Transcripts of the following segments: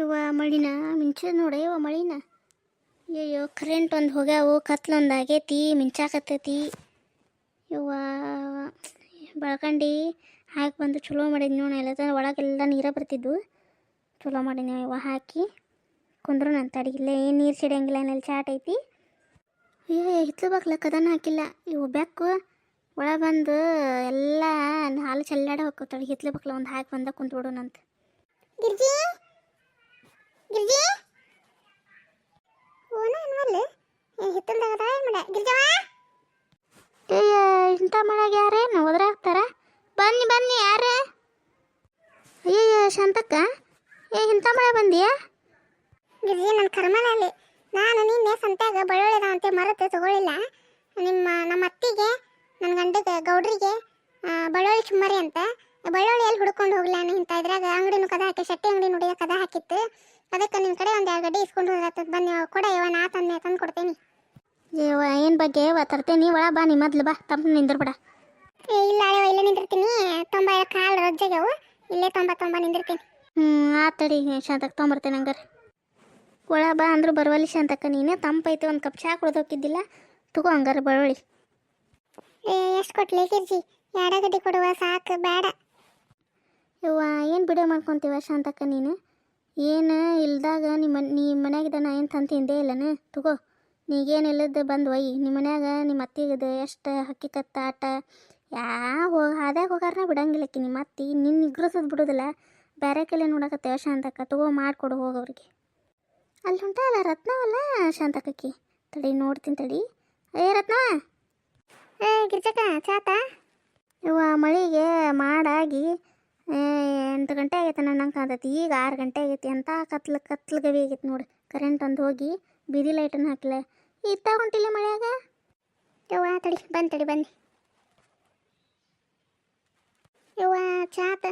ಇವ ಮಳಿನ? ಮಿಂಚದ ನೋಡಿ ಇವ ಮಳಿನ? ಅಯ್ಯೋ ಕರೆಂಟ್ ಒಂದು ಹೋಗ್ಯಾವು ಕತ್ಲೊಂದು ಆಗೈತಿ, ಮಿಂಚಾಕತ್ತೈತಿ. ಇವ ಬೆಳ್ಕಂಡು, ಹಾಕಿ ಬಂದು ಚಲೋ ಮಾಡಿದ್ ನೋಡ ಎಲ್ಲ ಒಳಗೆಲ್ಲ ನೀರ ಬರ್ತಿದ್ವು. ಚಲೋ ಮಾಡಿದ್ನ ಇವ ಹಾಕಿ. ಕುಂದ್ರು ನನ್ನ ತಡಗಿಲ್ಲ ಏನು ನೀರು ಸಿಡಂಗಿಲ್ಲ ಏನಲ್ಲಿ ಚಾಟ್ ಐತಿ. ಅಯ್ಯೋ ಹಿತ್ಲು ಬಾಕ್ಲ ಕದನ ಹಾಕಿಲ್ಲ. ಇವು ಬೆಕ್ಕು ಒಳ ಬಂದು ಎಲ್ಲ ಹಾಲು ಚೆಲ್ಲಾಡ ಹೋಗ್ತಾಳೆ ಹಿತ್ಲು ಬಾಕ್ಲ ಒಂದು ಹಾಕಿ ಬಂದ ಕುಂತ್ಬಿಡೋಣಂತ. ಗಿರ್ಜಿ? ಓನ ಅನ್ವಲ್ಲೆ ಹಿತ್ತಲ್ದಾಗ ಅದಾಳ ಏನ್ ಮಾಡ ಗಿರ್ಜವ ಏಯ್ಯ ಇಂಥ ಮಳೆಗೆ ಯಾರೇನು ಒದ್ರಾಗ್ತಾರ ಬನ್ನಿ ಬನ್ನಿ ಯಾರೇ? ಅಯ್ಯಯ್ಯ ಶಾಂತಕ್ಕ. ಏ ಇಂಥ ಮಳೆ ಬಂದಿಯಾ? ಗಿರ್ಜಿ ನನ್ನ ಕರ್ಮನಲ್ಲಿ. ನಾನು ನಿನ್ನೆ ಸಂತ್ಯಾಗ ಬಳ್ಳೊಳ್ಳಿದ ಅಂತ ಮರತೆ ತಗೊಳ್ಳಿಲ್ಲ ನಿಮ್ಮ ನಮ್ಮ ಅತ್ತಿಗೆ ನನ್ನ ಗಂಡಗೆ ಗೌಡ್ರಿಗೆ ಬಳ್ಳೊಳ್ಳಿ ಚುಮ್ಮರಿ ಅಂತ. ಬಳ್ಳೊಳ್ಳಿ ಎಲ್ಲಿ ಹುಡ್ಕೊಂಡು ಹೋಗ್ಲಾ ಇಂಥ ಇದ್ರಾಗ? ಅಂಗಡಿನೂ ಕದ ಹಾಕಿ ಶೆಟ್ಟಿ ಅಂಗಡಿ ನೋಡಿ ಕದ ಹಾಕಿತ್ತು ಅದಕ್ಕೆ ನಿಮ್ಮ ಕಡೆ ಒಂದು ಎರಡು ಗಡ್ಡಿ ಇಸ್ಕೊಂಡು ಹೋದ್ರಾತದ ಬನ್ನಿ ಕೊಡ ಯವ ನಾ ತಂದೆ ತಂದು ಕೊಡ್ತೇನೆ ಏವ ಏನು ಬಗ್ಗೆ? ಯವ ನೀ ಒಳ ಬಾ ನೀ ಮೊದ್ಲು ಬಾ. ತಂಪ ನಿಂದಿರ್ಬೇಡ. ಏ ಇಲ್ಲ ಅಳೆವ ಇಲ್ಲೇ ನಿಂದಿರ್ತೀನಿ. ತೊಂಬ ಕಾಲು ರಜ್ಜೆಗವು ಇಲ್ಲೇ ತೊಂಬ ತೊಂಬ ನಿಂದಿರ್ತೀನಿ. ಹ್ಞೂ ತಡಿ ಶಾಂತಕ್ಕೆ ತೊಂಬರ್ತೇನೆ ಹಂಗಾರೆ. ಒಳ ಬಾ ಅಂದ್ರೆ ಬರವಲ್ಲಿ ಶಾಂತಕ್ಕ ನೀನೇ. ತಂಪೈತೆ ಒಂದು ಕಪ್ ಚಹಾ ಕುಡ್ದು ಹೋಗಿದ್ದಿಲ್ಲ. ತಗೋ ಹಂಗಾರೆ ಬರವಳಿ. ಏ ಎಷ್ಟು ಕೊಟ್ಲಿ ಕಿರ್ಜಿ ಎರಡ ಗಡ್ಡಿ ಕೊಡುವ? ಸಾಕು ಬೇಡ ಇವ ಏನು ಬಿಡೋ ಮಾಡ್ಕೊಂತೀವ ಶಾಂತಕ್ಕ ನೀನು? ಏನು ಇಲ್ದಾಗ ನಿಮ್ಮ ನಿಮ್ಮ ಮನ್ಯಾಗಿದ್ದ ನಾ ಏನು ತಂದು ತಿಂದೇ ಇಲ್ಲನ? ತಗೋ. ನೀಗೇನು ಇಲ್ಲದ ಬಂದು ಒಯ್ ನಿಮ್ಮ ಮನ್ಯಾಗ ನಿಮ್ಮ ಅತ್ತಿಗದು ಎಷ್ಟು ಹಕ್ಕಿ ಕತ್ತ ಆಟ ಯಾವ ಹೋಗಿ ಹಾದ್ಯಾಗ ಹೋಗಾರನ ಬಿಡಂಗಿಲ್ಲಕ್ಕಿ ನಿಮ್ಮ ಅತ್ತಿ ನಿನ್ನ ನಿಗ್ರಸದ್ ಬಿಡೋದಿಲ್ಲ. ಬೇರೆ ಕಲೆ ನೋಡಕತ್ತೇವ ಶಾಂತಕ್ಕ, ತಗೋ ಮಾಡಿಕೊಡು ಹೋಗೋರಿಗೆ ಅಲ್ಲಿ ಹೊಂಟಲ್ಲ ರತ್ನವಲ್ಲ ಶಾಂತಕ್ಕಿ ತಡಿ ನೋಡ್ತೀನಿ ತಡಿ. ಏ ರತ್ನ ಏ ಗಿರ್ಜಕ್ಕ ಚಾತ ಇವ ಮಳಿಗೆ ಮಾಡಾಗಿ ಎಂಟು ಗಂಟೆ ಆಗೈತೆ ನಂಗೆ ಕಾಣ್ತೈತಿ ಈಗ ಆರು ಗಂಟೆ ಆಗೈತಿ. ಅಂತ ಕತ್ಲು ಕತ್ಲು ಗವಿ ಆಗೈತಿ ನೋಡಿ. ಕರೆಂಟ್ ಒಂದು ಹೋಗಿ, ಬಿದಿ ಲೈಟನ್ನು ಹಾಕ್ಲ. ಇತ್ತ ಹೊಂಟಿಲ್ಲ ಮಳೆಯಾಗ? ಯವ್ವ, ತಡಿ ಬಂದು ತಡಿ, ಬನ್ನಿ. ಯವ್ವ ಚಾತ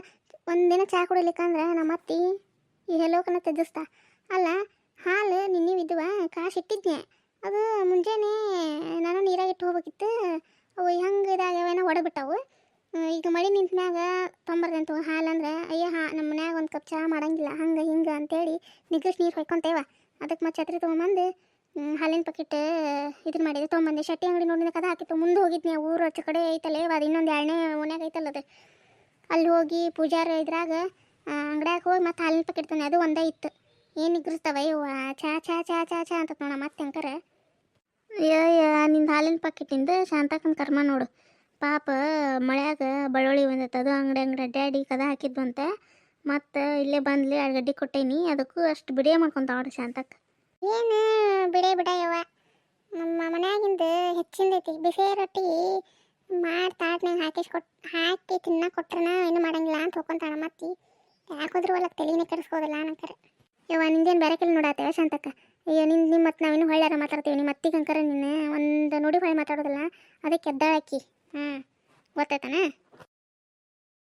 ಒಂದಿನ ಚಹಾ ಕುಡಿಲಿಕ್ಕಂದ್ರೆ ನಮ್ಮ ಅತ್ತಿ ಈ ಹೆಲೋಕನ ತೆಗೆಸ್ತಾ ಅಲ್ಲ, ಹಾಲು ನಿನ್ನೆ ಬಿದ್ದುವ ಕಾಶ್ ಇಟ್ಟಿದ್ನೆ. ಅದು ಮುಂಜಾನೆ ನಾನು ನೀರಾಗ ಇಟ್ಟು ಹೋಗ್ಬೇಕಿತ್ತು. ಅವು ಹೆಂಗೆ ಇದಾಗ್ಯಾವೇನೋ ಒಡೆದ್ಬಿಟ್ಟವು ಈಗ ಮಳೆ ನಿಂತ ಮ್ಯಾಗ ತೊಂಬರ್ದಂತು ಹಾಲು ಅಂದ್ರೆ, ಅಯ್ಯ, ಹಾ, ನಮ್ಮ ಮನ್ಯಾಗ ಒಂದು ಕಪ್ ಚಹಾ ಮಾಡಂಗಿಲ್ಲ, ಹಂಗೆ ಹಿಂಗೆ ಅಂತೇಳಿ ನಿಗ್ರಸ್ ನೀರು ಹೊಯ್ಕೊಂತೇವ. ಅದಕ್ಕೆ ಮತ್ತೆ ಛತ್ರಿ ತೊಗೊಂಬಂದು ಹಾಲಿನ ಪಕೆಟ್ ಇದನ್ನ ಮಾಡಿದೆ. ತೊಗೊಂಬಂದೆ. ಶೆಟ್ಟಿ ಅಂಗಡಿ ನೋಡಿದ ಕದ ಹಾಕಿತ್ತು. ಮುಂದೆ ಹೋಗಿದ್ನಿ. ಊರು ಹಚ್ಚ ಕಡೆ ಐತಲ್ಲ ಅದು ಇನ್ನೊಂದು ಎರಡನೇ ಓನ್ಯಾಗ ಐತಲ್ಲ ಅದು. ಅಲ್ಲಿ ಹೋಗಿ ಪೂಜಾರ ಇದ್ರಾಗ ಅಂಗಡ್ಯಾಗ ಹೋಗಿ ಮತ್ತೆ ಹಾಲಿನ ಪಕೆಟ್ ತಂದೆ. ಅದು ಒಂದೇ ಇತ್ತು. ಏನು ನಿಗ್ರಿಸ್ತಾವ? ಇವ ಚಾ ಚಾ ಚಾ ಚಾ ಚಾ ಅಂತ ನೋಡ ಮತ್ತೆ ಹೆಂಕರ ಅಯ್ಯ ನಿಂದು ಹಾಲಿನ ಪಾಕೆಟಿಂದ ಶಾಂತಕ್ಕನ ಕರ್ಮ ನೋಡು. ಪಾಪ, ಮಳೆಯಾಗ ಬಳ್ಳುಳ್ಳಿ ಬಂದೈತೆ. ಅದು ಅಂಗಡಿ ಅಂಗಡಿ ಅಡ್ಡಾಡಿ ಕದ ಹಾಕಿದ್ವಂತೆ. ಮತ್ತು ಇಲ್ಲೇ ಬಂದ್ಲಿ ಗಡ್ಡಿ ಕೊಟ್ಟೇನಿ. ಅದಕ್ಕೂ ಅಷ್ಟು ಬಿಡಿಯ ಮಾಡ್ಕೊತಾವ್ರಿ ಶಾಂತಕ್ಕ. ಏನು ಬಿಡೆ ಬಿಡ ಯವ್ವ ನಮ್ಮ ಮನ್ಯಾಗಿಂದ ಹೆಚ್ಚಿಂದೈತಿ ಬಿಸಿ ರೊಟ್ಟಿ ಮಾಡಿ ತಾಟ್ನಾಗ ಹಾಕಿಸ್ ಕೊಟ್, ಹಾಕಿ ತಿನ್ನ ಕೊಟ್ರನ ಏನು ಮಾಡಂಗಿಲ್ಲ ಅಂತ ಹೋಗ್ಕೊಂತಾಳ ಮತ್ತಿ. ಯಾಕೋದ್ರೂ ಹೊಲಕ್ಕೆ ತಲೆನೇ ಕೆಡಿಸ್ಕೋದಿಲ್ಲ ಅನ್ನಕರ. ಯವ್ವ ನಿಂದೇನು ಬೇರೆ ಕೆಲ ಶಾಂತಕ್ಕ. ಅಯ್ಯೋ, ನಿನ್ ನಿಮ್ಮ ಮತ್ತೆ ನಾವೇನು ಹೊಳ್ಳ್ಯಾರ ಮಾತಾಡ್ತೀವಿ ನಿಮ್ಮ ಅತ್ತಿಗೆ ಅಂಕರ ನಿನ್ನ ಒಂದು ನೋಡಿ ಹೊಳೆ ಮಾತಾಡೋದಿಲ್ಲ, ಅದಕ್ಕೆ ಎದ್ದಾಳಕ್ಕಿ ಹಾಂ ಗೊತ್ತಾಯ್ತಾನ?